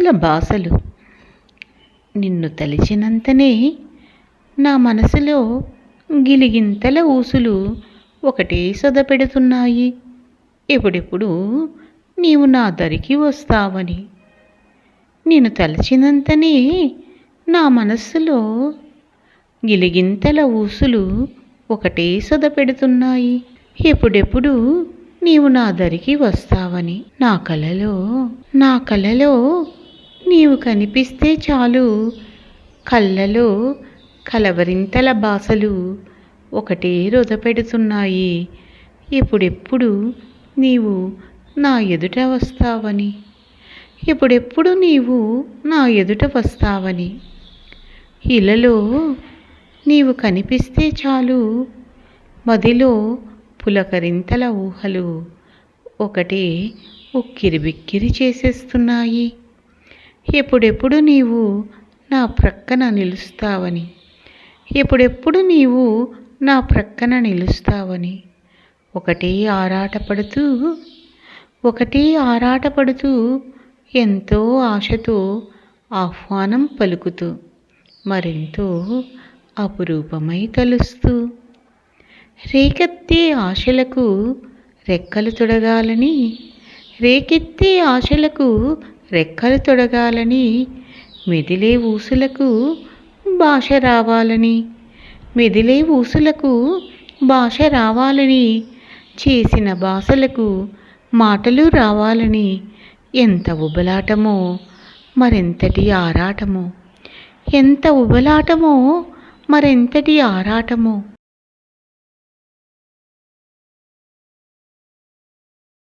మనసుల బాసలు. నిన్ను తలిచినంతనే నా మనసులో గిలిగింతల ఊసులు ఒకటే సొదపెడుతున్నాయి ఎప్పుడెప్పుడు నీవు నా దరికి వస్తావని. నేను తలచినంతనే నా మనస్సులో గిలిగింతల ఊసులు ఒకటే సొదపెడుతున్నాయి ఎప్పుడెప్పుడు నీవు నా దరికి వస్తావని నా కలలో నా కలలో నీవు కనిపిస్తే చాలు. కళ్ళలో కలవరింతల బాసలు ఒకటే రొదపెడుతున్నాయి ఎప్పుడెప్పుడు నీవు నా ఎదుట వస్తావని? ఎప్పుడెప్పుడు నీవు నా ఎదుట వస్తావని? ఇలలో నీవు కనిపిస్తే చాలు. మదిలో పులకరింతల ఊహలు ఒకటే ఉక్కిరి బిక్కిరి చేసేస్తున్నాయి. ఎప్పుడెప్పుడు నీవు నా ప్రక్కన నిలుస్తావని? ఎప్పుడెప్పుడు నీవు నా ప్రక్కన నిలుస్తావని? ఒకటే ఆరాటపడుతూ ఒకటే ఆరాటపడుతూ ఎంతో ఆశతో ఆహ్వానం పలుకుతూ మరెంతో అపురూపమై తలుస్తూ. రేకెత్తే ఆశలకు రెక్కలు తొడగాలని రేకెత్తే ఆశలకు రెక్కలు తొడగాలని మెదిలే ఊసులకు భాష రావాలని మెదిలే ఊసులకు భాష రావాలని చేసిన భాషలకు మాటలు రావాలని ఎంత ఉబలాటమో మరెంతటి ఆరాటమో ఎంత ఉబలాటమో మరెంతటి ఆరాటమో.